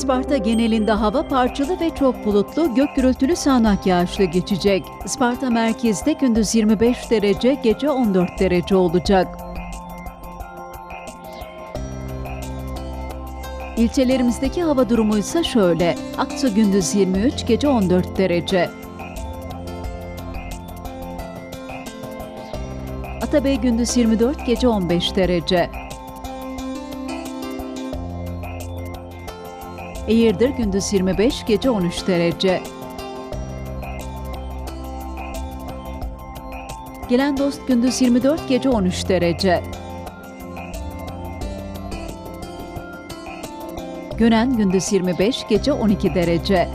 Isparta genelinde hava parçalı ve çok bulutlu, gök gürültülü sağanak yağışlı geçecek. Isparta merkezde gündüz 25 derece, gece 14 derece olacak. İlçelerimizdeki hava durumu ise şöyle. Aksu gündüz 23, gece 14 derece. Atabey gündüz 24, gece 15 derece. Eğirdir gündüz 25, gece 13 derece. Gelen dost gündüz 24, gece 13 derece. Gönen gündüz 25, gece 12 derece.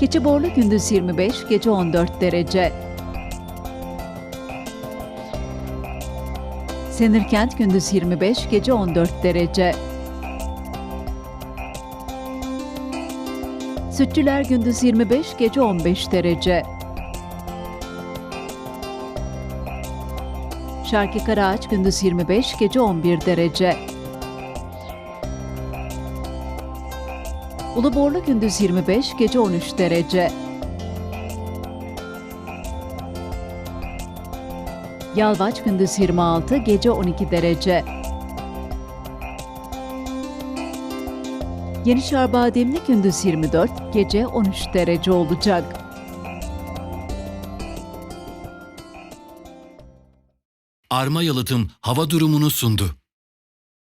Keçiborlu gündüz 25, gece 14 derece. Senirkent gündüz 25, gece 14 derece. Sütçüler gündüz 25, gece 15 derece. Şarkı Karaağaç gündüz 25, gece 11 derece. Uluborlu gündüz 25, gece 13 derece. Yalvaç gündüz 26, gece 12 derece. Yenişehir Bademli gündüz 24, gece 13 derece olacak. Arma Yalıtım hava durumunu sundu.